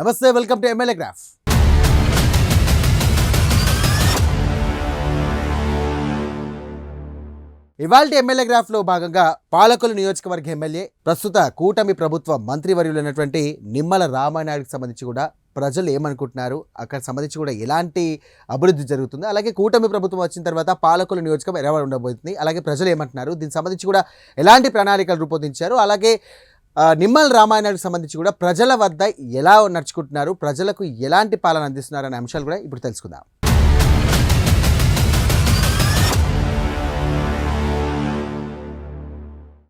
నమస్తే welcome to MLA graph ఇవాళ MLA గ్రాఫ్లో భాగంగా పాలకులు నియోజకవర్గ ఎమ్మెల్యే ప్రస్తుత కూటమి ప్రభుత్వ మంత్రివర్యులైనటువంటి నిమ్మల రామానాయుడికి సంబంధించి కూడా ప్రజలు ఏమనుకుంటున్నారు? అక్కడ సంబంధించి కూడా ఎలాంటి అభివృద్ధి జరుగుతుంది? అలాగే కూటమి ప్రభుత్వం వచ్చిన తర్వాత పాలకుల నియోజకం ఎలా ఉండబోతుంది అలాగే ప్రజలు ఏమంటున్నారు? దీనికి సంబంధించి కూడా ఎలాంటి ప్రణాళికలు రూపొందించారు? అలాగే నిమ్మల రామాయణానికి సంబంధించి కూడా ప్రజల వద్ద ఎలా నడుచుకుంటున్నారు ప్రజలకు ఎలాంటి పాలన అందిస్తున్నారు అనే అంశాలు కూడా ఇప్పుడు తెలుసుకుందాం.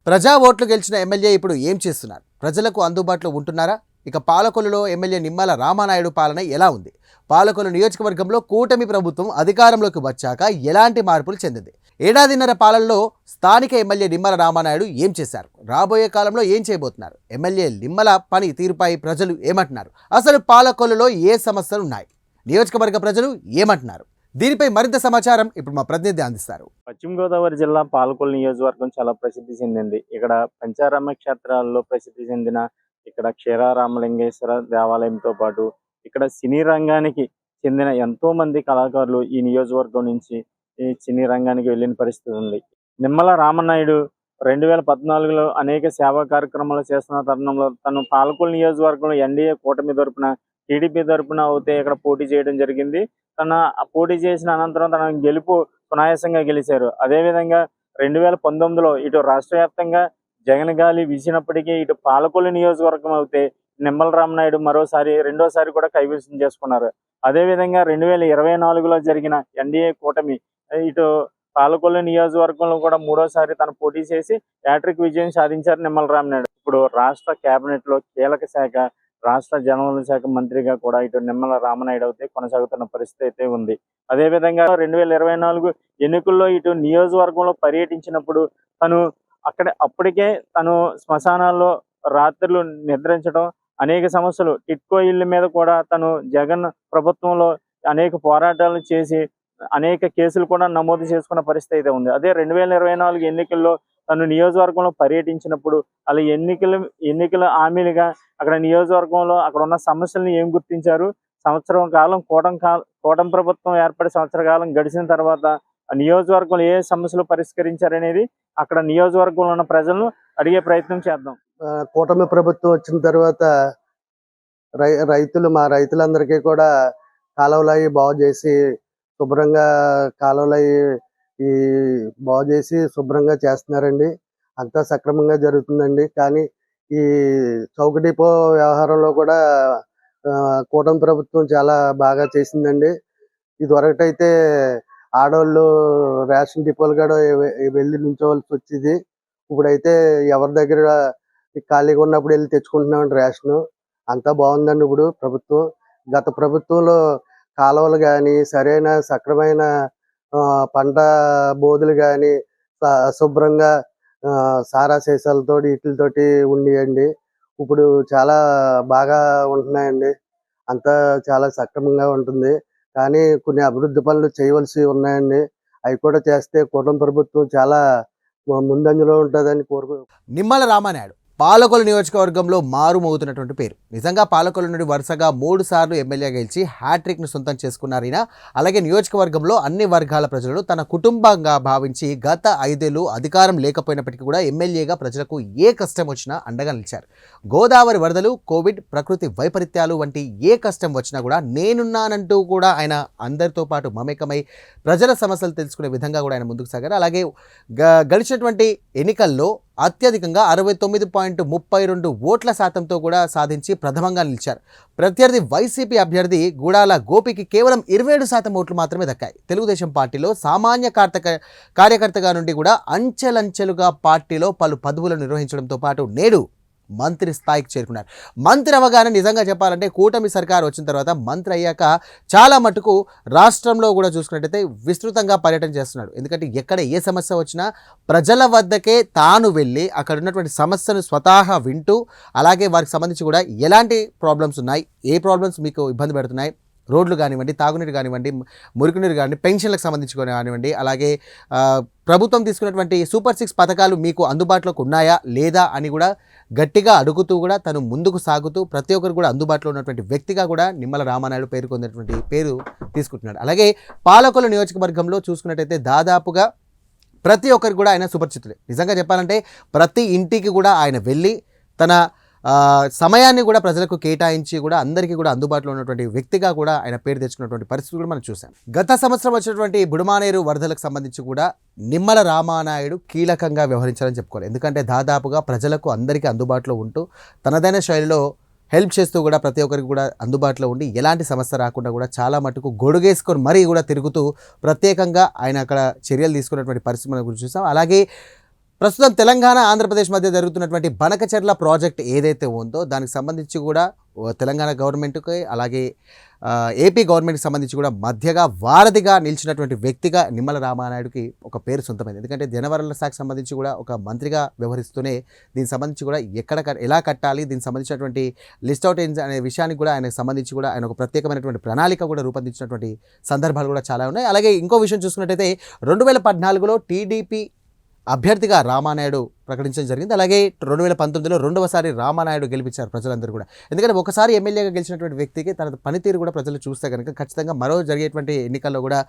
ప్రజా ఓట్లు గెలిచిన ఎమ్మెల్యే ఇప్పుడు ఏం చేస్తున్నారు? ప్రజలకు అందుబాటులో ఉంటున్నారా? ఇక పాలకొల్లులో ఎమ్మెల్యే నిమ్మల రామానాయుడు పాలన ఎలా ఉంది? పాలకొల్లు నియోజకవర్గంలో కూటమి ప్రభుత్వం అధికారంలోకి వచ్చాక ఎలాంటి మార్పులు చెందింది? ఏడాదిన్నర పాలనలో స్థానిక ఎమ్మెల్యే నిమ్మల రామానాయుడు ఏం చేశారు? రాబోయే కాలంలో ఏం చేయబోతున్నారు? ఎమ్మెల్యే నిమ్మల పని తీరుపై ప్రజలు ఏమంటున్నారు? అసలు పాలకొల్లులో ఏ సమస్యలు ఉన్నాయి? నియోజకవర్గ ప్రజలు ఏమంటున్నారు? దీనిపై మరింత సమాచారం ఇప్పుడు మా ప్రతినిధి అందిస్తారు. పశ్చిమ గోదావరి జిల్లా పాలకొల్లు నియోజకవర్గం చాలా ప్రసిద్ధి చెందింది. ఇక్కడ పంచారామ క్షేత్రాల్లో ప్రసిద్ధి చెందిన ఇక్కడ క్షీరారామలింగేశ్వర దేవాలయంతో పాటు ఇక్కడ సినీ రంగానికి చెందిన ఎంతో మంది కళాకారులు ఈ నియోజకవర్గం నుంచి ఈ సినీ రంగానికి వెళ్ళిన పరిస్థితి ఉంది. నిమ్మల రామనాయుడు రెండు వేల పద్నాలుగులో అనేక సేవా కార్యక్రమాలు చేస్తున్న తరుణంలో తను పాలకొల్లు నియోజకవర్గంలో ఎన్డీఏ కూటమి తరపున టీడీపీ తరపున అయితే ఇక్కడ పోటీ చేయడం జరిగింది. తన పోటీ చేసిన అనంతరం తన గెలుపు సునాయాసంగా గెలిచారు. అదేవిధంగా రెండు వేల పంతొమ్మిదిలో ఇటు రాష్ట్ర వ్యాప్తంగా జగన్ గాలి వీసినప్పటికీ ఇటు పాలకొల్లు నియోజకవర్గం అయితే నిమ్మల రామనాయుడు మరోసారి రెండోసారి కూడా కైవసం చేసుకున్నారు. అదేవిధంగా రెండు వేల ఇరవై నాలుగులో జరిగిన ఎన్డీఏ కూటమి ఇటు పాలకొల్లు నియోజకవర్గంలో కూడా మూడోసారి తను పోటీ చేసి హ్యాట్రిక్ విజయం సాధించారు నిమ్మల రామనాయుడు. ఇప్పుడు రాష్ట్ర కేబినెట్లో కీలక శాఖ రాష్ట్ర జనవరుల శాఖ మంత్రిగా కూడా ఇటు నిమ్మల రామనాయుడు అయితే కొనసాగుతున్న పరిస్థితి అయితే ఉంది. అదేవిధంగా రెండు వేల ఇరవై నాలుగు ఎన్నికల్లో ఇటు నియోజకవర్గంలో పర్యటించినప్పుడు తను అక్కడ అప్పటికే తను శ్మశానాల్లో రాత్రులు నిద్రించడం అనేక సమస్యలు. టిట్కో ఇళ్ళ మీద కూడా తను జగన్ ప్రభుత్వంలో అనేక పోరాటాలు చేసి అనేక కేసులు కూడా నమోదు చేసుకున్న పరిస్థితి అయితే ఉంది. అదే రెండు వేల ఇరవై నాలుగు ఎన్నికల్లో తను నియోజకవర్గంలో పర్యటించినప్పుడు అలా ఎన్నికలు ఎన్నికల హామీలుగా అక్కడ నియోజకవర్గంలో అక్కడ ఉన్న సమస్యలను ఏం గుర్తించారు? సంవత్సరం కాలం కూటం కాలం కూటం ప్రభుత్వం ఏర్పడి సంవత్సర కాలం గడిచిన తర్వాత నియోజకవర్గంలో ఏ సమస్యలు పరిష్కరించారనేది అక్కడ నియోజకవర్గంలో ఉన్న ప్రజలను అడిగే ప్రయత్నం చేద్దాం. కూటమి ప్రభుత్వం వచ్చిన తర్వాత రై రైతులు మా రైతులందరికీ కూడా కాలువలు అవి బాగు చేసి శుభ్రంగా కాలువలు ఈ బాగు చేసి శుభ్రంగా చేస్తున్నారండి. అంతా సక్రమంగా జరుగుతుందండి. కానీ ఈ చౌక డిపో వ్యవహారంలో కూడా కూటమి ప్రభుత్వం చాలా బాగా చేసిందండి. ఇదివరకటైతే ఆడవాళ్ళు రేషన్ డిపోలు కూడా వెళ్ళి నుంచోవలసి వచ్చేది. ఇప్పుడైతే ఎవరి దగ్గర ఖాళీగా ఉన్నప్పుడు వెళ్ళి తెచ్చుకుంటున్నామండి రేషన్. అంతా బాగుందండి ఇప్పుడు ప్రభుత్వం. గత ప్రభుత్వంలో కాలువలు కానీ సరైన సక్రమైన ఆ, పంట బోధులు కానీ శుభ్రంగా సారా సీసాలతో వీటితోటి ఉండేయండి. ఇప్పుడు చాలా బాగా ఉంటున్నాయండి. అంతా చాలా సక్రమంగా ఉంటుంది. కానీ కొన్ని అభివృద్ధి పనులు చేయవలసి ఉన్నాయండి. అవి కూడా చేస్తే కుటుంబ ప్రభుత్వం చాలా ముందంజలో ఉంటుందని కోరుకు నిమ్మల రామానాయుడు. పాలకొల్లు నియోజకవర్గంలో మారుమోగుతున్నటువంటి పేరు. నిజంగా పాలకొల నుండి వరుసగా మూడు సార్లు ఎమ్మెల్యే గెలిచి హ్యాట్రిక్ను సొంతం చేసుకున్నారు ఈయన. అలాగే నియోజకవర్గంలో అన్ని వర్గాల ప్రజలను తన కుటుంబంగా భావించి గత ఐదేళ్ళు అధికారం లేకపోయినప్పటికీ కూడా ఎమ్మెల్యేగా ప్రజలకు ఏ కష్టం వచ్చినా అండగా నిలిచారు. గోదావరి వరదలు కోవిడ్ ప్రకృతి వైపరీత్యాలు వంటి ఏ కష్టం వచ్చినా కూడా నేనున్నానంటూ కూడా ఆయన అందరితో పాటు మమేకమై ప్రజల సమస్యలు తెలుసుకునే విధంగా కూడా ఆయన ముందుకు సాగారు. అలాగే గ- గడిచినటువంటి ఎన్నికల్లో అత్యధికంగా అరవై తొమ్మిది పాయింట్ ముప్పై రెండు ఓట్ల శాతంతో కూడా సాధించి ప్రథమంగా నిలిచారు. ప్రత్యర్థి వైసీపీ అభ్యర్థి గూడాల గోపికి కేవలం ఇరవై ఏడు శాతం ఓట్లు మాత్రమే దక్కాయి. తెలుగుదేశం పార్టీలో సామాన్య కార్తక కార్యకర్తగా నుండి కూడా అంచెలంచెలుగా పార్టీలో పలు పదవులను నిర్వహించడంతో పాటు నేడు మంత్రి స్థాయికి చేరుకున్నారు. మంత్రి అవగానే నిజంగా చెప్పాలంటే కూటమి సర్కార్ వచ్చిన తర్వాత మంత్రి అయ్యాక చాలా మటుకు రాష్ట్రంలో కూడా చూసుకున్నట్టయితే విస్తృతంగా పర్యటన చేస్తున్నాడు. ఎందుకంటే ఎక్కడ ఏ సమస్య వచ్చినా ప్రజల వద్దకే తాను వెళ్ళి అక్కడ ఉన్నటువంటి సమస్యను స్వతహా వింటూ అలాగే వారికి సంబంధించి కూడా ఎలాంటి ప్రాబ్లమ్స్ ఉన్నాయి ఏ ప్రాబ్లమ్స్ మీకు ఇబ్బంది పెడుతున్నాయి రోడ్లు కానివ్వండి తాగునీరు కానివ్వండి మురుగునీరు కానివ్వండి పెన్షన్లకు సంబంధించి కానివ్వండి అలాగే ప్రభుత్వం తీసుకున్నటువంటి సూపర్ సిక్స్ పథకాలు మీకు అందుబాటులోకి ఉన్నాయా లేదా అని కూడా గట్టిగా అడుగుతూ కూడా తను ముందుకు సాగుతూ ప్రతి ఒక్కరు కూడా అందుబాటులో ఉన్నటువంటి వ్యక్తిగా కూడా నిమ్మల రామానాయుడు పేర్కొన్నటువంటి పేరు తీసుకుంటున్నాడు. అలాగే పాలకొల నియోజకవర్గంలో చూసుకున్నట్టయితే దాదాపుగా ప్రతి ఒక్కరికి కూడా ఆయన సుపరిచితులే. నిజంగా చెప్పాలంటే ప్రతి ఇంటికి కూడా ఆయన వెళ్ళి తన సమయాన్ని కూడా ప్రజలకు కేటాయించి కూడా అందరికీ కూడా అందుబాటులో ఉన్నటువంటి వ్యక్తిగా కూడా ఆయన పేరు తెచ్చుకున్నటువంటి పరిస్థితి కూడా మనం చూసాం గత సంవత్సరం వచ్చినటువంటి బుడమానేరు వరదలకు సంబంధించి కూడా నిమ్మల రామానాయుడు కీలకంగా వ్యవహరించాలని చెప్పుకోవాలి. ఎందుకంటే దాదాపుగా ప్రజలకు అందరికీ అందుబాటులో ఉంటూ తనదైన శైలిలో హెల్ప్ చేస్తూ కూడా ప్రతి ఒక్కరికి కూడా అందుబాటులో ఉండి ఎలాంటి సమస్య రాకుండా కూడా చాలా మటుకు గొడుగేసుకొని మరీ కూడా తిరుగుతూ ప్రత్యేకంగా ఆయన అక్కడ చర్యలు తీసుకున్నటువంటి పరిస్థితి మనం గురించి చూసాం. అలాగే ప్రస్తుతం తెలంగాణ ఆంధ్రప్రదేశ్ మధ్య జరుగుతున్నటువంటి బనకచెర్ల ప్రాజెక్ట్ ఏదైతే ఉందో దానికి సంబంధించి కూడా ఓ తెలంగాణ గవర్నమెంట్కి అలాగే ఏపీ గవర్నమెంట్కి సంబంధించి కూడా మధ్యగా వారధిగా నిలిచినటువంటి వ్యక్తిగా నిమ్మల రామానాయుడికి ఒక పేరు సొంతమైంది. ఎందుకంటే జనవరుల శాఖకు సంబంధించి కూడా ఒక మంత్రిగా వ్యవహరిస్తూనే దీనికి సంబంధించి కూడా ఎక్కడ ఎలా కట్టాలి దీనికి సంబంధించినటువంటి లిస్ట్ అవుట్ అనే విషయానికి కూడా ఆయనకు సంబంధించి కూడా ఆయన ఒక ప్రత్యేకమైనటువంటి ప్రణాళిక కూడా రూపొందించినటువంటి సందర్భాలు కూడా చాలా ఉన్నాయి. అలాగే ఇంకో విషయం చూసుకున్నట్టయితే రెండు వేల పద్నాలుగులో టీడీపీ అభ్యర్థిగా రామానాయుడు ప్రకటించడం జరిగింది. అలాగే రెండు వేల పంతొమ్మిదిలో రెండవసారి రామానాయుడు గెలిపించారు ప్రజలందరూ కూడా. ఎందుకంటే ఒకసారి ఎమ్మెల్యేగా గెలిచినటువంటి వ్యక్తికి తన పనితీరు కూడా ప్రజలు చూస్తే కనుక ఖచ్చితంగా మరో జరిగేటువంటి ఎన్నికల్లో కూడా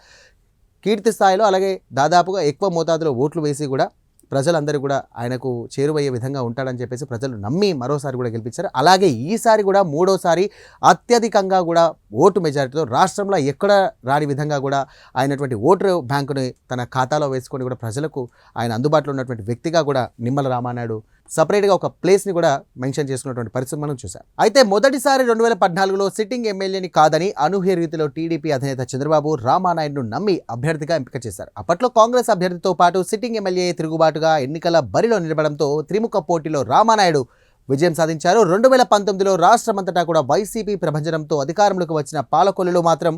కీర్తి స్థాయిలో అలాగే దాదాపుగా ఎక్కువ మోతాదులో ఓట్లు వేసి కూడా ప్రజలందరూ కూడా ఆయనకు చేరువయ్యే విధంగా ఉంటాడని చెప్పేసి ప్రజలు నమ్మి మరోసారి కూడా గెలిపించారు. అలాగే ఈసారి కూడా మూడోసారి అత్యధికంగా కూడా ఓటు మెజారిటీతో రాష్ట్రంలో ఎక్కడ రాని విధంగా కూడా ఆయనటువంటి ఓటు బ్యాంకుని తన ఖాతాలో వేసుకొని కూడా ప్రజలకు ఆయన అందుబాటులో ఉన్నటువంటి వ్యక్తిగా కూడా నిమ్మల రామానాయుడు సపరేట్గా ఒక ప్లేస్ని కూడా మెన్షన్ చేసుకున్నటువంటి పరిస్థితి మనం చూసాం అయితే మొదటిసారి రెండు వేల పద్నాలుగులో సిట్టింగ్ ఎమ్మెల్యేని కాదని అనూహ్య రీతిలో టీడీపీ అధినేత చంద్రబాబు రామానాయుడును నమ్మి అభ్యర్థిగా ఎంపిక చేశారు. అప్పట్లో కాంగ్రెస్ అభ్యర్థితో పాటు సిట్టింగ్ ఎమ్మెల్యే తిరుగుబాటుగా ఎన్నికల బరిలో నిలబడంతో త్రిముఖ పోటీలో రామానాయుడు విజయం సాధించారు. రెండు వేల పంతొమ్మిదిలో రాష్ట్రమంతటా కూడా వైసీపీ ప్రభంజనంతో అధికారంలోకి వచ్చిన పాలకొల్లులో మాత్రం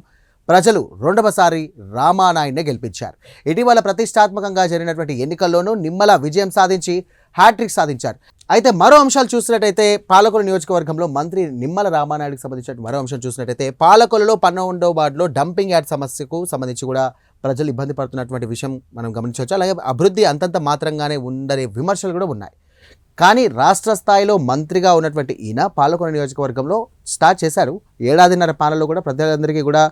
ప్రజలు రెండవసారి రామానాయుడిని గెలిపించారు. ఇటీవల ప్రతిష్టాత్మకంగా జరిగినటువంటి ఎన్నికల్లోనూ నిమ్మల విజయం సాధించి హ్యాట్రిక్ సాధించారు. అయితే మరో అంశాలు చూసినట్టయితే పాలకొల నియోజకవర్గంలో మంత్రి నిమ్మల రామానాయుడికి సంబంధించిన మరో అంశం చూసినట్టయితే పాలకొలలో పన్నెండవ వార్డులో డంపింగ్ యార్డ్ సమస్యకు సంబంధించి కూడా ప్రజలు ఇబ్బంది పడుతున్నటువంటి విషయం మనం గమనించవచ్చు. అలాగే అభివృద్ధి అంతంత మాత్రంగానే ఉండనే విమర్శలు కూడా ఉన్నాయి. కానీ రాష్ట్ర స్థాయిలో మంత్రిగా ఉన్నటువంటి ఈయన పాలకొండ నియోజకవర్గంలో స్టార్ట్ చేశారు. ఏడాదిన్నర పాలనలో కూడా ప్రజలందరికీ కూడా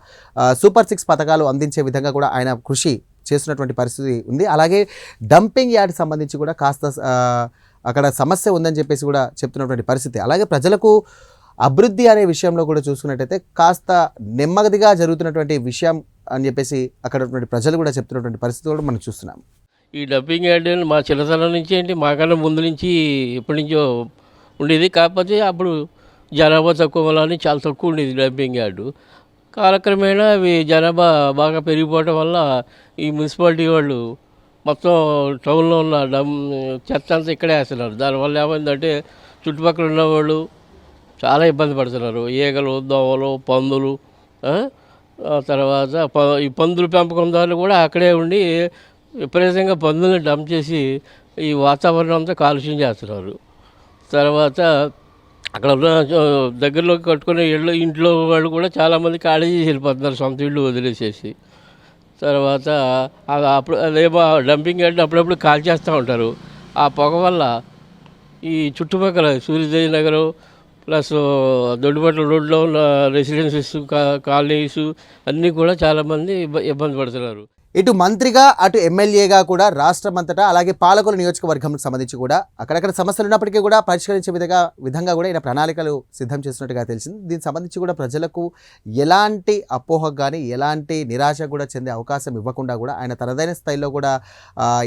సూపర్ సిక్స్ పథకాలు అందించే విధంగా కూడా ఆయన కృషి చేస్తున్నటువంటి పరిస్థితి ఉంది. అలాగే డంపింగ్ యార్డ్ సంబంధించి కూడా కాస్త అక్కడ సమస్య ఉందని చెప్పేసి కూడా చెప్తున్నటువంటి పరిస్థితి. అలాగే ప్రజలకు అభివృద్ధి అనే విషయంలో కూడా చూసుకున్నట్టయితే కాస్త నెమ్మదిగా జరుగుతున్నటువంటి విషయం అని చెప్పేసి అక్కడ ప్రజలు కూడా చెప్తున్నటువంటి పరిస్థితి కూడా మనం చూస్తున్నాం. ఈ డబ్బింగ్ యాడ్ మా చిన్నతనం నుంచి ఏంటి మాకన్నా ముందు నుంచి ఎప్పటి నుంచో ఉండేది. కాకపోతే అప్పుడు జనాభా తక్కువ వల్ల అని చాలా తక్కువ ఉండేది డబ్బింగ్ యార్డు. కాలక్రమేణా అవి జనాభా బాగా పెరిగిపోవడం వల్ల ఈ మున్సిపాలిటీ వాళ్ళు మొత్తం టౌన్లో ఉన్న డమ్ చెత్త అంతా ఇక్కడే వేస్తున్నారు. దానివల్ల ఏమైందంటే చుట్టుపక్కల ఉన్న వాళ్ళు చాలా ఇబ్బంది పడుతున్నారు. ఈగలు దోమలు పందులు తర్వాత ప- ఈ పందుల పెంపకందారులు కూడా అక్కడే ఉండి విపరీతంగా పందుల్ని డంప్ చేసి ఈ వాతావరణం అంతా కాలుష్యం చేస్తున్నారు. తర్వాత అక్కడ ఉన్న దగ్గరలోకి దగ్గరలో కట్టుకునే ఇళ్ళు ఇంట్లో వాళ్ళు కూడా చాలామంది ఖాళీ చేసి వెళ్ళిపోతున్నారు సొంత ఇళ్ళు వదిలేసేసి. తర్వాత అప్పుడు అదేమో డంపింగ్ అంటే అప్పుడప్పుడు కాల్ చేస్తూ ఉంటారు. ఆ పొగ వల్ల ఈ చుట్టుపక్కల సూర్యోదయ నగరం ప్లస్ దొడ్డుపట్ల రోడ్లో ఉన్న రెసిడెన్సెస్ కాలనీస్ అన్నీ కూడా చాలామంది ఇబ్బంది పడుతున్నారు. ఇటు మంత్రిగా అటు ఎమ్మెల్యేగా కూడా రాష్ట్రం అంతటా అలాగే పాలకుల నియోజకవర్గంకి సంబంధించి కూడా అక్కడక్కడ సమస్యలు ఉన్నప్పటికీ కూడా పరిష్కరించే విధంగా విధంగా కూడా ఈయన ప్రణాళికలు సిద్ధం చేసినట్టుగా తెలిసింది. దీనికి సంబంధించి కూడా ప్రజలకు ఎలాంటి అపోహకు కానీ ఎలాంటి నిరాశ కూడా చెందే అవకాశం ఇవ్వకుండా కూడా ఆయన తనదైన స్థాయిలో కూడా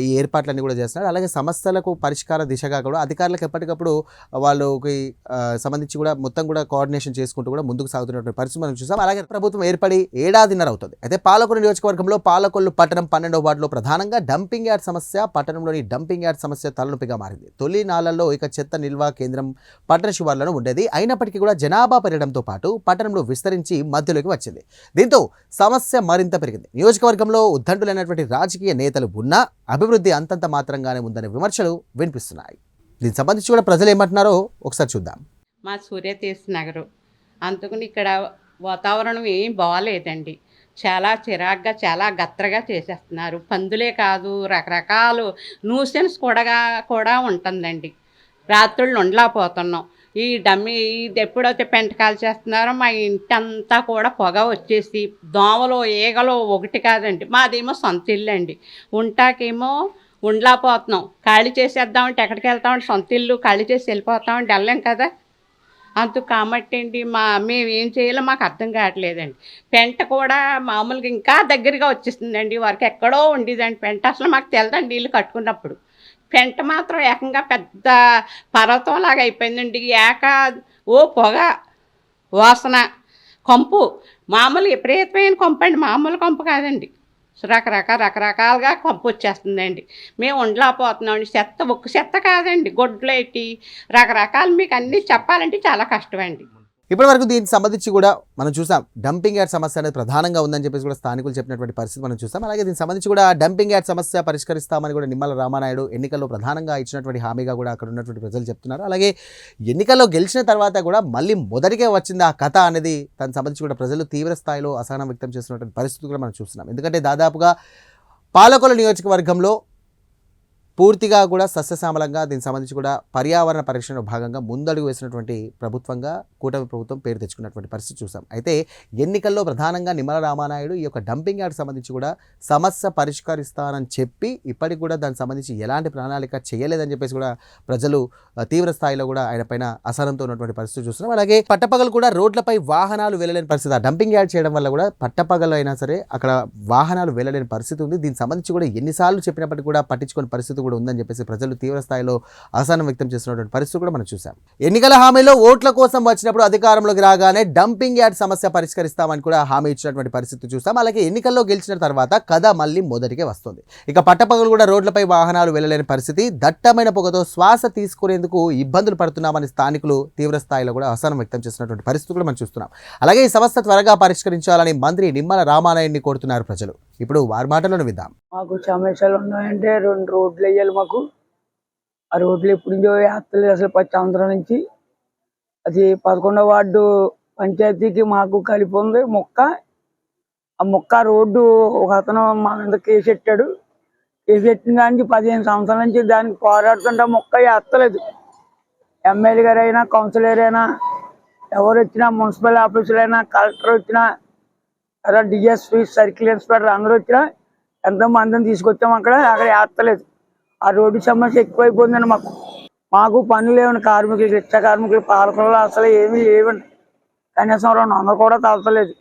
ఈ ఏర్పాట్లన్నీ కూడా చేస్తున్నారు అలాగే సమస్యలకు పరిష్కార దిశగా కూడా అధికారులకు ఎప్పటికప్పుడు వాళ్ళకి సంబంధించి కూడా మొత్తం కూడా కోఆర్డినేషన్ చేసుకుంటూ కూడా ముందుకు సాగుతున్నటువంటి పరిస్థితి మనం చూసాం. అలాగే ప్రభుత్వం ఏర్పడి ఏడాదిన్నర అవుతుంది. అయితే పాలకుల నియోజకవర్గంలో పాలకొల్లు పట్టణం పన్నెండవ వార్డులో ప్రధానంగా డంపింగ్ యార్డ్ సమస్య పట్టణంలోని డంపింగ్ యార్డ్ సమస్య తలనొప్పిగా మారింది. తొలి నాళ్ళలో ఇక చెత్త నిల్వ కేంద్రం పట్టణ శివార్లను ఉండేది. అయినప్పటికీ కూడా జనాభా పెరగడంతో పాటు పట్టణంలో విస్తరించి మధ్యలోకి వచ్చింది. దీంతో సమస్య మరింత పెరిగింది. నియోజకవర్గంలో ఉద్దండులైనటువంటి రాజకీయ నేతలు ఉన్నా అభివృద్ధి అంతంత మాత్రంగానే ఉందనే విమర్శలు వినిపిస్తున్నాయి. దీనికి సంబంధించి కూడా ప్రజలు ఏమంటున్నారో ఒకసారి చూద్దాం. మా సూర్యతీర్థ నగరు. అందుకని ఇక్కడ వాతావరణం ఏం బాగాలేదండి. చాలా చిరాగ్గా చాలా గత్తరగా చేసేస్తున్నారు. పందులే కాదు రకరకాలు న్యూసెన్స్ కూడా కూడా ఉంటుందండి. రాత్రుళ్ళు ఉండలేకపోతున్నాం ఈ డమ్మి ఇది ఎప్పుడైతే పెంటకాలు చేస్తున్నారో మా ఇంటి అంతా కూడా పొగ వచ్చేసి దోమలు ఈగలు ఒకటి కాదండి మాదేమో సొంత ఇల్లు అండి. ఉంటాకేమో ఉండలేకపోతున్నాం ఖాళీ చేసేద్దామంటే ఎక్కడికి వెళ్తామంటే సొంత ఇల్లు ఖాళీ చేసి వెళ్ళిపోతామంటే వెళ్ళాం కదా. అందుకు కాబట్టి మా మేము ఏం చేయాలో మాకు అర్థం కావట్లేదండి. పెంట కూడా మామూలుగా ఇంకా దగ్గరగా వచ్చేస్తుందండి. వారికి ఎక్కడో ఉండేదండి పెంట. అసలు మాకు తెలదండి ఇల్లు కట్టుకున్నప్పుడు. పెంట మాత్రం ఏకంగా పెద్ద పర్వతంలాగా అయిపోయిందండి. ఏక ఓ పొగ వాసన కంపు. మామూలు విపరీతమైన కొంపండి. అండి మామూలు కొంపు కాదండి. రకరకాల రకరకాలుగా కంపు వచ్చేస్తుందండి మేము ఉండలేకపోతున్నామండి చెత్త ఒక్క చెత్త కాదండి. గొడ్లు ఏంటి? రకరకాలు మీకు అన్నీ చెప్పాలంటే చాలా కష్టమండి ఇప్పటి వరకు దీనికి సంబంధించి కూడా మనం చూసాం డంపింగ్ యాడ్ సమస్య అనేది ప్రధానంగా ఉందని చెప్పేసి కూడా స్థానికులు చెప్పినటువంటి పరిస్థితి మనం చూసాం. అలాగే దీనికి సంబంధించి కూడా డంపింగ్ యాడ్ సమస్య పరిష్కరిస్తామని కూడా నిమ్మల రామానాయుడు ఎన్నికల్లో ప్రధానంగా ఇచ్చినటువంటి హామీగా కూడా అక్కడ ఉన్నటువంటి ప్రజలు చెప్తున్నారు. అలాగే ఎన్నికల్లో గెలిచిన తర్వాత కూడా మళ్ళీ మొదటికే వచ్చింది ఆ కథ అనేది దానికి సంబంధించి కూడా ప్రజలు తీవ్ర స్థాయిలో అసహనం వ్యక్తం చేస్తున్నటువంటి పరిస్థితి కూడా మనం చూస్తున్నాం. ఎందుకంటే దాదాపుగా పాలకొల నియోజకవర్గంలో పూర్తిగా కూడా సస్యశ్యామలంగా దీనికి సంబంధించి కూడా పర్యావరణ పరిరక్షణ భాగంగా ముందడుగు వేసినటువంటి ప్రభుత్వంగా కూటమి ప్రభుత్వం పేరు తెచ్చుకున్నటువంటి పరిస్థితి చూసాం. అయితే ఎన్నికల్లో ప్రధానంగా నిమ్మల రామానాయుడు ఈ యొక్క డంపింగ్ యార్డ్ సంబంధించి కూడా సమస్య పరిష్కరిస్తానని చెప్పి ఇప్పటికి కూడా దానికి సంబంధించి ఎలాంటి ప్రణాళిక చేయలేదని చెప్పేసి కూడా ప్రజలు తీవ్ర స్థాయిలో కూడా ఆయన పైన అసహనంతో ఉన్నటువంటి పరిస్థితి చూస్తున్నాం. అలాగే పట్టపగలు కూడా రోడ్లపై వాహనాలు వెళ్ళలేని పరిస్థితి ఆ డంపింగ్ యార్డ్ చేయడం వల్ల కూడా పట్టపగలు అయినా సరే అక్కడ వాహనాలు వెళ్ళలేని పరిస్థితి ఉంది. దీనికి సంబంధించి కూడా ఎన్నిసార్లు చెప్పినప్పటికీ కూడా పట్టించుకునే పరిస్థితి కూడా ఉందని చెప్పేసి ప్రజలు తీవ్ర స్థాయిలో అసహనం వ్యక్తం చేస్తున్నటువంటి పరిస్థితి కూడా మనం చూసాం ఎన్నికల హామీలో ఓట్ల కోసం వచ్చినప్పుడు అధికారంలోకి రాగానే డంపింగ్ యార్డ్ సమస్య పరిష్కరిస్తామని కూడా హామీ ఇచ్చినటువంటి పరిస్థితి చూసాం అలాగే ఎన్నికల్లో గెలిచిన తర్వాత కథ మళ్ళీ మొదటికే వస్తుంది. ఇక పట్టపగలు కూడా రోడ్లపై వాహనాలు వెళ్ళలేని పరిస్థితి. దట్టమైన పొగతో శ్వాస తీసుకునేందుకు ఇబ్బందులు పడుతున్నామని స్థానికులు తీవ్ర స్థాయిలో కూడా అసహనం వ్యక్తం చేస్తున్నటువంటి పరిస్థితి కూడా మనం చూస్తున్నాం. అలాగే ఈ సమస్య త్వరగా పరిష్కరించాలని మంత్రి నిమ్మల రామానాయుడిని కోరుతున్నారు ప్రజలు. ఇప్పుడు వారి మాటలను విద్దాం మాకు సమస్యలు ఉన్నాయంటే రెండు రోడ్లు వేయాలి మాకు. ఆ రోడ్లు ఎప్పుడు నుంచో వేస్తలేదు అసలు పది సంవత్సరం నుంచి. అది పదకొండో వార్డు పంచాయతీకి మాకు కలిపి ఉంది మొక్క. ఆ మొక్క రోడ్డు ఒక అతను మా మీద కేసు పెట్టాడు. కేసు పెట్టిన కానీ పదిహేను సంవత్సరాల నుంచి దానికి పోరాడుతుంటే మొక్క వేస్తలేదు ఎమ్మెల్యే గారు అయినా కౌన్సిలర్ అయినా ఎవరు వచ్చినా మున్సిపల్ ఆఫీసులు అయినా కలెక్టర్ వచ్చినా అలా డిఎస్పీ సర్కిల్ ఇన్స్పెక్టర్ అందరూ వచ్చినా ఎంతో మందిని తీసుకొచ్చాం అక్కడ అక్కడ వేస్తలేదు ఆ రోడ్డు సమస్య ఎక్కువైపోయిందండి మాకు. మాకు పనులు లేవండి కార్మికులకి రిక్షా కార్మికులు పాలకులు అసలు ఏమీ లేవండి. కనీసం రెండు వందలు కూడా తలతలేదు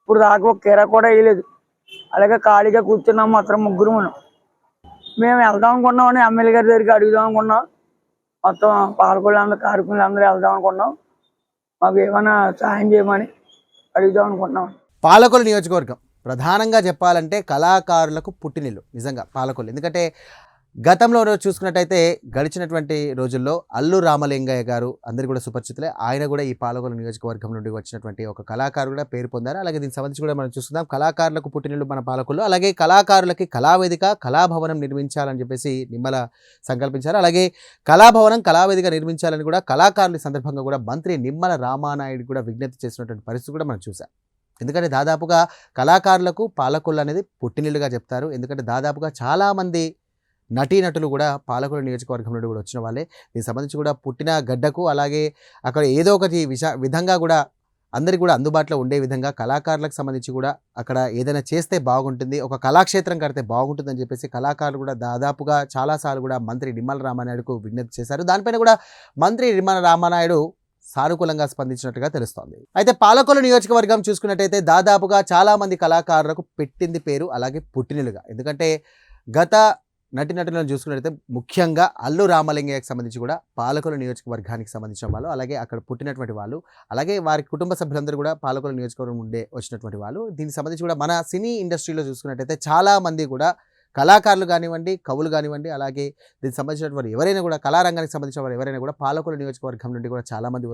ఇప్పుడు దాకా ఒక కీర కూడా వేయలేదు. అలాగే ఖాళీగా కూర్చున్నాం మాత్రం ముగ్గురు మనం. మేము వెళ్దాం అనుకున్నామని ఎమ్మెల్యే గారి దగ్గరికి అడుగుదాం అనుకున్నాం. మొత్తం పాలకులు అందరూ కార్మికులు అందరూ వెళ్దాం అనుకున్నాం. మాకు ఏమైనా సాయం చేయమని అడుగుదాం అనుకుంటున్నాం పాలకొల నియోజకవర్గం. ప్రధానంగా చెప్పాలంటే కళాకారులకు పుట్టినిల్లు నిజంగా పాలకొల్లు. ఎందుకంటే గతంలో చూసుకున్నట్టయితే గడిచినటువంటి రోజుల్లో అల్లు రామలింగయ్య గారు అందరూ కూడా సుపరిచితులే. ఆయన కూడా ఈ పాలకొల నియోజకవర్గం నుండి వచ్చినటువంటి ఒక కళాకారు కూడా పేరు పొందారు. అలాగే దీనికి సంబంధించి కూడా మనం చూస్తున్నాం కళాకారులకు పుట్టినిల్లు మన పాలకులు అలాగే కళాకారులకి కళావేదిక కళాభవనం నిర్మించాలని చెప్పేసి నిమ్మల సంకల్పించారు. అలాగే కళాభవనం కళావేదిక నిర్మించాలని కూడా కళాకారుల సందర్భంగా కూడా మంత్రి నిమ్మల రామానాయుడు కూడా విజ్ఞప్తి చేసినటువంటి పరిస్థితి కూడా మనం చూసాం ఎందుకంటే దాదాపుగా కళాకారులకు పాలకొల్లు అనేది పుట్టినిల్లుగా చెప్తారు. ఎందుకంటే దాదాపుగా చాలామంది నటీనటులు కూడా పాలకుల నియోజకవర్గం నుండి కూడా వచ్చిన వాళ్ళే. దీనికి సంబంధించి కూడా పుట్టిన గడ్డకు అలాగే అక్కడ ఏదో ఒకటి విష విధంగా కూడా అందరికీ కూడా అందుబాటులో ఉండే విధంగా కళాకారులకు సంబంధించి కూడా అక్కడ ఏదైనా చేస్తే బాగుంటుంది ఒక కళాక్షేత్రం కడితే బాగుంటుందని చెప్పేసి కళాకారులు కూడా దాదాపుగా చాలాసార్లు కూడా మంత్రి నిమ్మల రామానాయుడుకు విజ్ఞప్తి చేశారు. దానిపైన కూడా మంత్రి నిమ్మల రామానాయుడు సానుకూలంగా స్పందించినట్టుగా తెలుస్తోంది. అయితే పాలకొల్లు నియోజకవర్గం చూసుకున్నట్టయితే దాదాపుగా చాలా మంది కళాకారులకు పెట్టింది పేరు అలాగే పుట్టినలుగా. ఎందుకంటే గత నటినటులను చూసుకున్నట్టయితే ముఖ్యంగా అల్లు రామలింగయ్యకి సంబంధించి కూడా పాలకుల నియోజకవర్గానికి సంబంధించిన వాళ్ళు అలాగే అక్కడ పుట్టినటువంటి వాళ్ళు అలాగే వారి కుటుంబ సభ్యులందరూ కూడా పాలకుల నియోజకవర్గం ఉండే వచ్చినటువంటి వాళ్ళు. దీనికి సంబంధించి కూడా మన సినీ ఇండస్ట్రీలో చూసుకున్నట్టయితే చాలామంది కూడా కళాకారులు కానివ్వండి కవులు కానివ్వండి అలాగే దీనికి సంబంధించినటువంటి ఎవరైనా కూడా కళారంగానికి సంబంధించిన వారు ఎవరైనా కూడా పాలకుల నియోజకవర్గం నుండి కూడా చాలామంది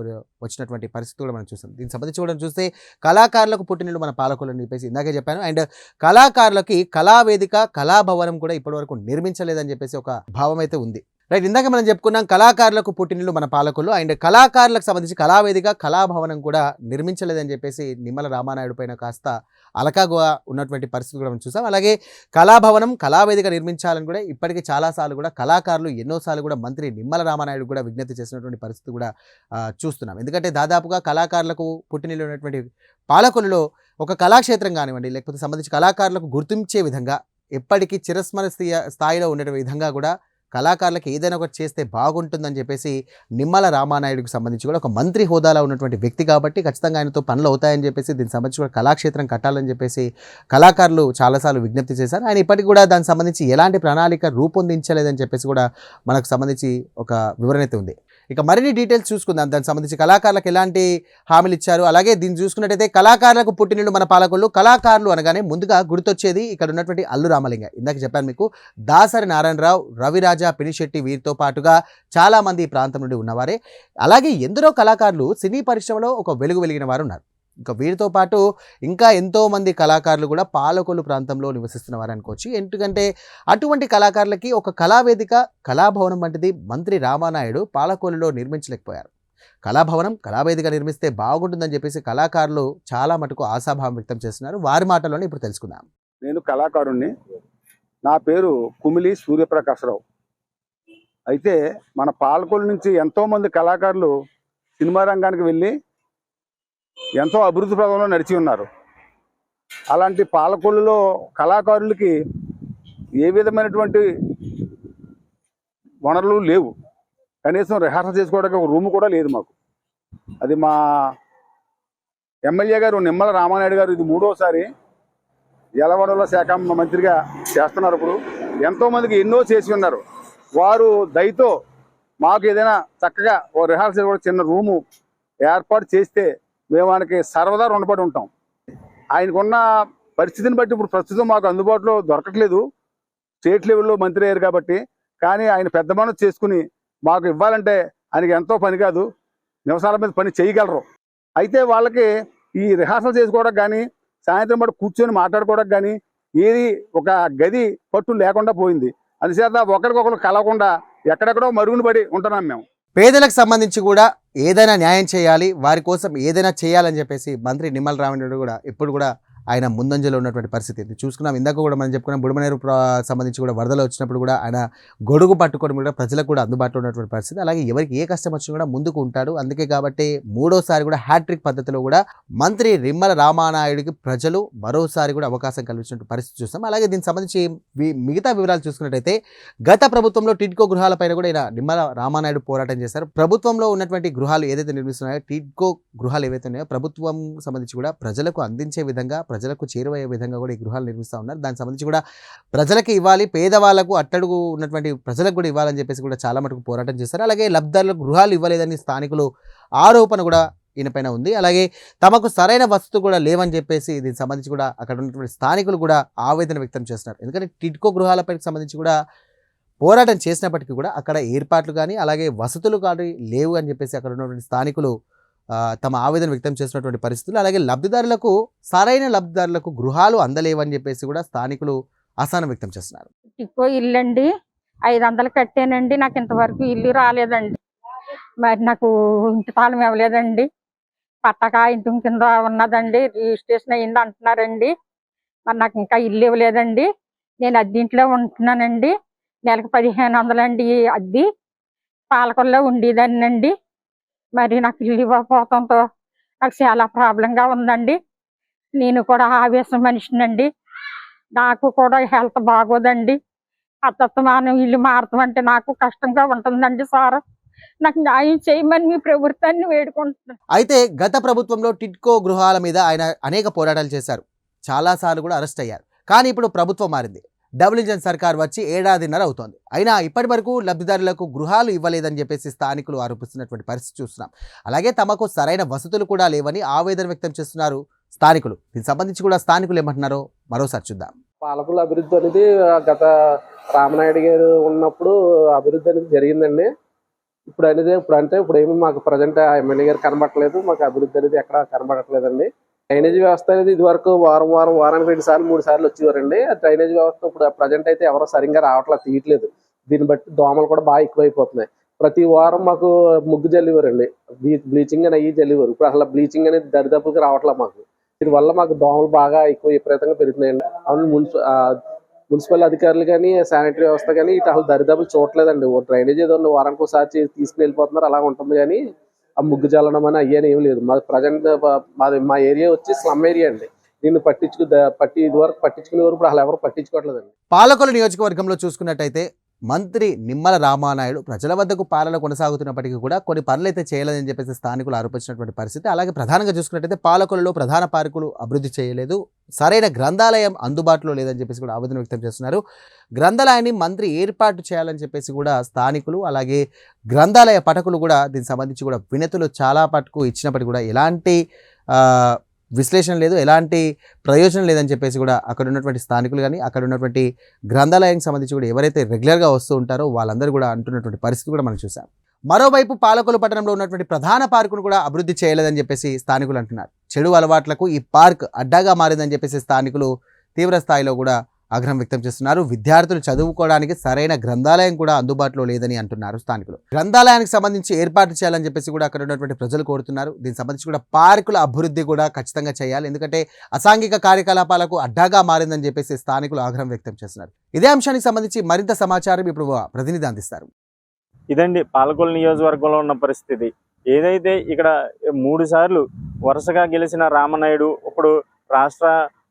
వచ్చినటువంటి పరిస్థితి కూడా మనం చూస్తాం. దీనికి సంబంధించి కూడా చూస్తే కళాకారులకు పుట్టినలు మన పాలకొల్లు అని చెప్పేసి ఇందాకే చెప్పాను. అండ్ కళాకారులకి కళావేదిక కళాభవనం కూడా ఇప్పటివరకు నిర్మించలేదని చెప్పేసి ఒక భావం అయితే ఉంది. రైట్ ఇందాక మనం చెప్పుకున్నాం కళాకారులకు పుట్టినలు మన పాలకులు. అండ్ కళాకారులకు సంబంధించి కళావేదిక కళాభవనం కూడా నిర్మించలేదని చెప్పేసి నిమ్మల రామానాయుడు పైన కాస్త అలకాగా ఉన్నటువంటి పరిస్థితి కూడా మనం చూసాం. అలాగే కళాభవనం కళావేదిక నిర్మించాలని కూడా ఇప్పటికీ చాలాసార్లు కూడా కళాకారులు ఎన్నోసార్లు కూడా మంత్రి నిమ్మల రామానాయుడు కూడా విజ్ఞప్తి చేసినటువంటి పరిస్థితి కూడా చూస్తున్నాం. ఎందుకంటే దాదాపుగా కళాకారులకు పుట్టినలు ఉన్నటువంటి పాలకులలో ఒక కళాక్షేత్రం కానివ్వండి లేకపోతే సంబంధించి కళాకారులకు గుర్తించే విధంగా ఎప్పటికీ చిరస్మరణీయ స్థాయిలో ఉండే విధంగా కూడా కళాకారులకు ఏదైనా ఒకటి చేస్తే బాగుంటుందని చెప్పేసి నిమ్మల రామానాయుడికి సంబంధించి కూడా ఒక మంత్రి హోదాలో ఉన్నటువంటి వ్యక్తి కాబట్టి ఖచ్చితంగా ఆయనతో పనులు అవుతాయని చెప్పేసి దీనికి సంబంధించి కూడా కళాక్షేత్రం కట్టాలని చెప్పేసి కళాకారులు చాలాసార్లు విజ్ఞప్తి చేశారు. ఆయన ఇప్పటికి కూడా దానికి సంబంధించి ఎలాంటి ప్రణాళిక రూపొందించలేదని చెప్పేసి కూడా మనకు సంబంధించి ఒక వివరణ అయితే ఉంది. ఇక మరిన్ని డీటెయిల్స్ చూసుకుందాం. దానికి సంబంధించి కళాకారులకు ఎలాంటి హామీలు ఇచ్చారు? అలాగే దీన్ని చూసుకున్నట్టయితే కళాకారులకు పుట్టినిల్లు మన పాలకులు కళాకారులు అనగానే ముందుగా గుర్తొచ్చేది ఇక్కడ ఉన్నటువంటి అల్లు రామలింగ. ఇందాక చెప్పాను మీకు దాసరి నారాయణరావు రవిరాజా పినిశెట్టి వీరితో పాటుగా చాలామంది ఈ ప్రాంతం నుండి ఉన్నవారే. అలాగే ఎందరో కళాకారులు సినీ పరిశ్రమలో ఒక వెలుగు వెలిగిన వారు ఉన్నారు. ఇంకా వీరితో పాటు ఇంకా ఎంతోమంది కళాకారులు కూడా పాలకొల్లు ప్రాంతంలో నివసిస్తున్నవారు అనుకోవచ్చు. ఎందుకంటే అటువంటి కళాకారులకి ఒక కళావేదిక కళాభవనం వంటిది మంత్రి రామానాయుడు పాలకొల్లులో నిర్మించలేకపోయారు. కళాభవనం కళావేదిక నిర్మిస్తే బాగుంటుందని చెప్పేసి కళాకారులు చాలా మటుకు ఆశాభావం వ్యక్తం చేస్తున్నారు. వారి మాటల్లోనే ఇప్పుడు తెలుసుకుందాం. నేను కళాకారుణ్ణి. నా పేరు కుమిలి సూర్యప్రకాశరావు. అయితే మన పాలకొల్లు నుంచి ఎంతోమంది కళాకారులు సినిమా రంగానికి వెళ్ళి ఎంతో అభివృద్ధి పదంలో నడిచి ఉన్నారు. అలాంటి పాలకొల్లులో కళాకారులకి ఏ విధమైనటువంటి వనరులు లేవు. కనీసం రిహార్సల్ చేసుకోవడానికి ఒక రూమ్ కూడా లేదు మాకు. అది మా ఎమ్మెల్యే గారు నిమ్మల రామానాయుడు గారు ఇది మూడోసారి జలవనరుల శాఖ మంత్రిగా చేస్తున్నారు ఇప్పుడు. ఎంతోమందికి ఎన్నో చేసి ఉన్నారు. వారు దయతో మాకు ఏదైనా చక్కగా ఓ రిహార్సల్ కూడా చిన్న రూము ఏర్పాటు చేస్తే మేము ఆయనకి సర్వదా రుణపడి ఉంటాం. ఆయనకున్న పరిస్థితిని బట్టి ఇప్పుడు ప్రస్తుతం మాకు అందుబాటులో దొరకట్లేదు. స్టేట్ లెవెల్లో మంత్రి అయ్యారు కాబట్టి కానీ ఆయన పెద్ద మనసు చేసుకుని మాకు ఇవ్వాలంటే ఆయనకి ఎంతో పని కాదు. నివసాల మీద పని చేయగలరు. అయితే వాళ్ళకి ఈ రిహార్సల్ చేసుకోవడానికి కానీ సాయంత్రం పాటు కూర్చొని మాట్లాడుకోవడానికి కానీ ఏది ఒక గది పట్టు లేకుండా పోయింది. అందుచేత ఒకరికొకరు కలవకుండా ఎక్కడెక్కడో మరుగున పడి ఉంటున్నాం మేము. పేదలకు సంబంధించి కూడా ఏదైనా న్యాయం చేయాలి వారి కోసం ఏదైనా చేయాలని చెప్పేసి మంత్రి నిమ్మల రామరెడ్డి కూడా ఎప్పుడు కూడా ఆయన ముందంజలో ఉన్నటువంటి పరిస్థితి. చూసుకున్నాం. ఇందాక కూడా మనం చెప్పుకున్నాం బుడమనేరు సంబంధించి కూడా వరదలు వచ్చినప్పుడు కూడా ఆయన గొడుగు పట్టుకొని కూడా ప్రజలకు కూడా అందుబాటులో ఉన్నటువంటి పరిస్థితి. అలాగే ఎవరికి ఏ కష్టం వచ్చినా కూడా ముందుకు ఉంటాడు. అందుకే కాబట్టి మూడోసారి కూడా హ్యాట్రిక్ పద్ధతిలో కూడా మంత్రి నిమ్మల రామానాయుడికి ప్రజలు మరోసారి కూడా అవకాశం కల్పించినటువంటి పరిస్థితి చూస్తాం. అలాగే దీనికి సంబంధించి మిగతా వివరాలు చూసుకున్నట్టయితే గత ప్రభుత్వంలో టిడ్కో గృహాలపైన కూడా ఈయన నిమ్మల రామానాయుడు పోరాటం చేశారు. ప్రభుత్వంలో ఉన్నటువంటి గృహాలు ఏదైతే నిర్మిస్తున్నాయో టిడ్కో గృహాలు ఏవైతే ఉన్నాయో ప్రభుత్వం సంబంధించి కూడా ప్రజలకు అందించే విధంగా ప్రజలకు చేరువయ్యే విధంగా కూడా ఈ గృహాలు నిర్మిస్తూ ఉన్నారు. దానికి సంబంధించి కూడా ప్రజలకు ఇవ్వాలి పేదవాళ్ళకు అట్టడుగు ఉన్నటువంటి ప్రజలకు కూడా ఇవ్వాలని చెప్పేసి కూడా చాలా మటుకు పోరాటం చేస్తారు అలాగే లబ్ధారులకు గృహాలు ఇవ్వలేదని స్థానికులు ఆరోపణ కూడా ఈయనపైన ఉంది. అలాగే తమకు సరైన వసతి కూడా లేవని చెప్పేసి దీనికి సంబంధించి కూడా అక్కడ ఉన్నటువంటి స్థానికులు కూడా ఆవేదన వ్యక్తం చేస్తున్నారు. ఎందుకంటే టిడ్కో గృహాలపై సంబంధించి కూడా పోరాటం చేసినప్పటికీ కూడా అక్కడ ఏర్పాట్లు కానీ అలాగే వసతులు కానీ లేవు అని చెప్పేసి అక్కడ ఉన్నటువంటి స్థానికులు తమ ఆవేదన వ్యక్తం చేసినటువంటి పరిస్థితులు. అలాగే లబ్ధిదారులకు సరైన లబ్ధిదారులకు గృహాలు అందలేవని చెప్పేసి కూడా స్థానికులు అసహనం వ్యక్తం చేస్తున్నారు. ఇంకో ఇల్లు అండి ఐదు వందలు కట్టానండి. నాకు ఇంతవరకు ఇల్లు రాలేదండి. మరి నాకు ఇంటి తాళం ఇవ్వలేదండి. పట్టక ఇంటి కింద ఉన్నదండి. రిజిస్ట్రేషన్ అయింది అంటున్నారండి. మరి నాకు ఇంకా ఇల్లు ఇవ్వలేదండి. నేను అద్దీంట్లో ఉంటున్నానండి. నెలకు పదిహేను వందలండి అద్దె. పాలకొల్లో అండి మరి నాకు ఇల్లు ఇవ్వకపోవటంతో నాకు చాలా ప్రాబ్లంగా ఉందండి. నేను కూడా ఆవేశం మనిషినండి. నాకు కూడా హెల్త్ బాగోదండి. అత్తమానం ఇల్లు మారతామంటే నాకు కష్టంగా ఉంటుందండి సార్. నాకు న్యాయం చేయమని మీ ప్రభుత్వాన్ని వేడుకుంటున్నాను అయితే గత ప్రభుత్వంలో టిట్కో గృహాల మీద ఆయన అనేక పోరాటాలు చేశారు. చాలాసార్లు కూడా అరెస్ట్ అయ్యారు. కానీ ఇప్పుడు ప్రభుత్వం మారింది. డబుల్ ఇంజన్ సర్కార్ వచ్చి ఏడాదిన్నర అవుతోంది. అయినా ఇప్పటి వరకు లబ్ధిదారులకు గృహాలు ఇవ్వలేదని చెప్పేసి స్థానికులు ఆరోపిస్తున్నటువంటి పరిస్థితి చూస్తున్నాం. అలాగే తమకు సరైన వసతులు కూడా లేవని ఆవేదన వ్యక్తం చేస్తున్నారు స్థానికులు. దీనికి సంబంధించి కూడా స్థానికులు ఏమంటున్నారో మరోసారి చూద్దాం. పాలకుల అభివృద్ధి అనేది గత రామనాయుడు గారు ఉన్నప్పుడు అభివృద్ధి అనేది జరిగిందండి. ఇప్పుడు అనేది ఇప్పుడు అంటే ఇప్పుడు ఏమి మాకు ప్రజెంట్ ఎమ్మెల్యే గారు కనబడట్లేదు. మాకు అభివృద్ధి అనేది ఎక్కడ కనబడట్లేదండి. డ్రైనేజ్ వ్యవస్థ అనేది ఇది వరకు వారం వారం వారానికి రెండు సార్లు మూడు సార్లు వచ్చేవారండి. ఆ డ్రైనేజ్ వ్యవస్థ ఇప్పుడు ప్రజెంట్ అయితే ఎవరో సరిగ్గా రావట్లేదు తీయట్లేదు. దీన్ని బట్టి దోమలు కూడా బాగా ఎక్కువైపోతున్నాయి. ప్రతి వారం మాకు ముగ్గు జల్లివారండి. బ్లీచింగ్ అని అయ్యి జల్లివారు. ఇప్పుడు అసలు బ్లీచింగ్ అనేది దరిదాపులకి రావట్లేదు మాకు. దీనివల్ల మాకు దోమలు బాగా ఎక్కువ విపరీతంగా పెరుగుతున్నాయండి. అవును మున్సి మున్సిపల్ అధికారులు కానీ శానిటరీ వ్యవస్థ కానీ ఇటు అసలు దరిదాపులు చూడలేదండి ఓ డ్రైనేజ్ ఏదో వారానికి ఒకసారి తీసుకుని వెళ్ళిపోతున్నారు అలా ఉంటుంది కానీ ఆ ముగ్గు జల్లడం అని అయ్యని ఏం లేదు. మా ప్రజెంట్ మాది మా ఏరియా వచ్చి స్లమ్ ఏరియా అండి. దీన్ని పట్టించుకు పట్టి పట్టి ఇదివరకు పట్టించుకునే వరకు ఇప్పుడు అసలు ఎవరు పట్టించుకోవట్లేదండి. పాలకొల నియోజకవర్గంలో చూసుకున్నట్టయితే మంత్రి నిమ్మల రామానాయుడు ప్రజల వద్దకు పాలన కొనసాగుతున్నప్పటికీ కూడా కొన్ని పనులు అయితే చేయలేదని చెప్పేసి స్థానికులు ఆరోపించినటువంటి పరిస్థితి. అలాగే ప్రధానంగా చూసుకున్నట్టయితే పాలకులలో ప్రధాన పార్కులు అభివృద్ధి చేయలేదు. సరైన గ్రంథాలయం అందుబాటులో లేదని చెప్పేసి కూడా ఆవేదన వ్యక్తం చేస్తున్నారు. గ్రంథాలయాన్ని మంత్రి ఏర్పాటు చేయాలని చెప్పేసి కూడా స్థానికులు అలాగే గ్రంథాలయ పఠకులు కూడా దీనికి సంబంధించి కూడా వినతులు చాలా పట్టుకు ఇచ్చినప్పటికీ కూడా ఎలాంటి విశ్లేషణ లేదు ఎలాంటి ప్రయోజనం లేదని చెప్పేసి కూడా అక్కడ ఉన్నటువంటి స్థానికులు కానీ అక్కడ ఉన్నటువంటి గ్రంథాలయానికి సంబంధించి కూడా ఎవరైతే రెగ్యులర్గా వస్తూ ఉంటారో వాళ్ళందరూ కూడా అంటున్నటువంటి పరిస్థితి కూడా మనం చూసాం మరోవైపు పాలకొల పట్టణంలో ఉన్నటువంటి ప్రధాన పార్కును కూడా అభివృద్ధి చేయలేదని చెప్పేసి స్థానికులు అంటున్నారు. చెడు అలవాట్లకు ఈ పార్క్ అడ్డాగా మారిందని చెప్పేసి స్థానికులు తీవ్ర స్థాయిలో కూడా ఆగ్రహం వ్యక్తం చేస్తున్నారు. విద్యార్థులు చదువుకోవడానికి సరైన గ్రంథాలయం కూడా అందుబాటులో లేదని అంటున్నారు స్థానికులు. గ్రంథాలయానికి సంబంధించి ఏర్పాటు చేయాలని చెప్పేసి కూడా అక్కడ ఉన్నటువంటి ప్రజలు కోరుతున్నారు. దీనికి సంబంధించి కూడా పార్కుల అభివృద్ధి కూడా ఖచ్చితంగా చేయాలి. ఎందుకంటే అసాంఘిక కార్యకలాపాలకు అడ్డాగా మారిందని చెప్పేసి స్థానికులు ఆగ్రహం వ్యక్తం చేస్తున్నారు. ఇదే అంశానికి సంబంధించి మరింత సమాచారం ఇప్పుడు ప్రతినిధి అందిస్తారు. ఇదండి పాలకొల నియోజకవర్గంలో ఉన్న పరిస్థితి. ఏదైతే ఇక్కడ మూడు సార్లు వరుసగా గెలిచిన రామనాయుడు ఇప్పుడు రాష్ట్ర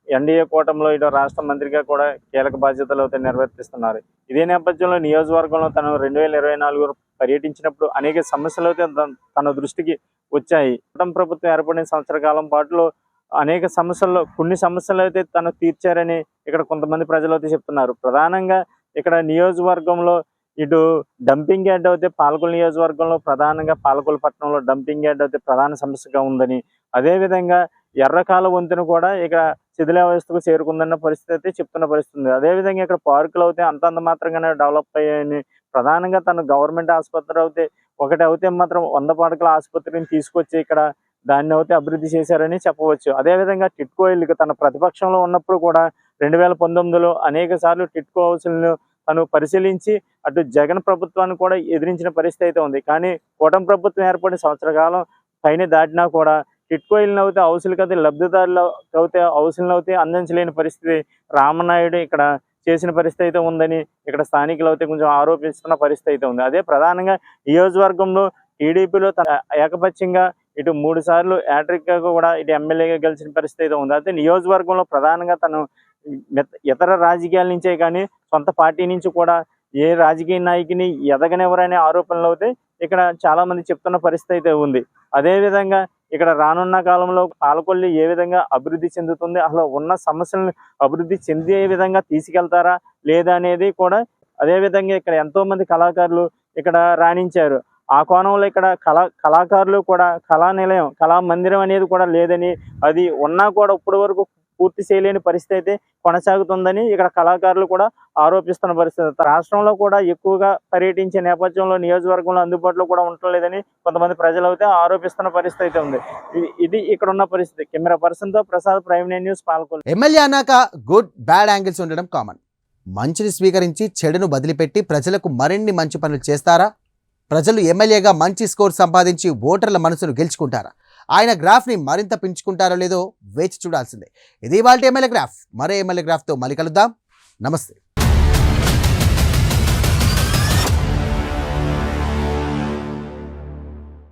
ఎన్డీఏ కూటమిలో ఇటు రాష్ట్ర మంత్రిగా కూడా కీలక బాధ్యతలు అయితే నిర్వర్తిస్తున్నారు ఇదే నేపథ్యంలో నియోజకవర్గంలో తను రెండు వేల ఇరవై నాలుగు పర్యటించినప్పుడు అనేక సమస్యలు అయితే తన- తన దృష్టికి వచ్చాయి. కూటమి ప్రభుత్వం ఏర్పడిన సంవత్సర కాలం పాటులో అనేక సమస్యల్లో కొన్ని సమస్యలు అయితే తను తీర్చారని ఇక్కడ కొంతమంది ప్రజలు అయితే చెప్తున్నారు. ప్రధానంగా ఇక్కడ నియోజకవర్గంలో ఇటు డంపింగ్ యార్డ్ అయితే పాలకుల నియోజకవర్గంలో ప్రధానంగా పాలకుల పట్టణంలో డంపింగ్ యార్డ్ అయితే ప్రధాన సమస్యగా ఉందని అదేవిధంగా ఎర్రకాల వంతెన కూడా ఇక్కడ శిథిలావస్థకు చేరుకుందన్న పరిస్థితి అయితే చెప్తున్న పరిస్థితి ఉంది. అదేవిధంగా ఇక్కడ పార్కులు అయితే అంతంత మాత్రంగానే డెవలప్ అయ్యాయని ప్రధానంగా తను గవర్నమెంట్ ఆసుపత్రి అయితే ఒకటి అయితే మాత్రం వంద పడకల ఆసుపత్రిని తీసుకొచ్చి ఇక్కడ దాన్ని అయితే అభివృద్ధి చేశారని చెప్పవచ్చు. అదేవిధంగా టిట్కో ఇల్లు తన ప్రతిపక్షంలో ఉన్నప్పుడు కూడా రెండు వేల పంతొమ్మిదిలో అనేక సార్లు టిట్కో హౌసులను తను పరిశీలించి అటు జగన్ ప్రభుత్వాన్ని కూడా ఎదిరించిన పరిస్థితి అయితే ఉంది. కానీ కూటమి ప్రభుత్వం ఏర్పడిన సంవత్సర కాలం పైన దాటినా కూడా టిట్కో ఇల్లు అయితే హౌసులకు అయితే లబ్ధిదారులు అయితే అవసరం అయితే అందించలేని పరిస్థితి రామనాయుడు ఇక్కడ చేసిన పరిస్థితి అయితే ఉందని ఇక్కడ స్థానికులు అయితే కొంచెం ఆరోపిస్తున్న పరిస్థితి అయితే ఉంది. అదే ప్రధానంగా నియోజకవర్గంలో టీడీపీలో తన ఏకపక్షంగా ఇటు మూడు సార్లు యాట్రిక్గా కూడా ఇటు ఎమ్మెల్యేగా గెలిచిన పరిస్థితి అయితే ఉంది. అయితే నియోజకవర్గంలో ప్రధానంగా తను ఇతర రాజకీయాల నుంచే కానీ సొంత పార్టీ నుంచి కూడా ఏ రాజకీయ నాయకుని ఎదగనివ్వరనే ఆరోపణలు అయితే ఇక్కడ చాలా మంది చెప్తున్న పరిస్థితి అయితే ఉంది. అదే విధంగా ఇక్కడ రానున్న కాలంలో పాలకొల్లి ఏ విధంగా అభివృద్ధి చెందుతుంది? అసలు ఉన్న సమస్యలను అభివృద్ధి చెందే విధంగా తీసుకెళ్తారా? లేదా అనేది కూడా అదే విధంగా ఇక్కడ ఎంతో మంది కళాకారులు ఇక్కడ రాణించారు. ఆ కోణంలో ఇక్కడ కళా కళాకారులు కూడా కళా నిలయం కళా మందిరం అనేది కూడా లేదని అది ఉన్నా కూడా ఇప్పటి వరకు పూర్తి చేయలేని పరిస్థితి అయితే కొనసాగుతుందని ఇక్కడ కళాకారులు కూడా ఆరోపిస్తున్న పరిస్థితి. రాష్ట్రంలో కూడా ఎక్కువగా పర్యటించే నేపథ్యంలో నియోజకవర్గంలో అందుబాటులో కూడా ఉండలేదని కొంతమంది ప్రజలు అయితే ఆరోపిస్తున్న పరిస్థితి అయితే ఉంది. ఇది- ఇది ఇక్కడ ఉన్న పరిస్థితి. కెమెరా పర్సన్తో ప్రసాద్ ప్రైమ్ న్యూస్ పాల్గొల్లు ఎమ్మెల్యే అన్నాక గుడ్ బ్యాడ్ యాంగిల్స్ ఉండడం కామన్. మంచిని స్వీకరించి చెడును బదిలిపెట్టి ప్రజలకు మరిన్ని మంచి పనులు చేస్తారా? ప్రజలు ఎమ్మెల్యేగా మంచి స్కోర్ సంపాదించి ఓటర్ల మనసును గెలుచుకుంటారా? ఆయన గ్రాఫ్ని మరింత పెంచుకుంటారో లేదో వేచి చూడాల్సిందే. ఇది వాళ్ళ ఎమ్మెల్యే గ్రాఫ్. మరో ఎమ్మెల్యే గ్రాఫ్తో మళ్ళీ కలుద్దాం. నమస్తే.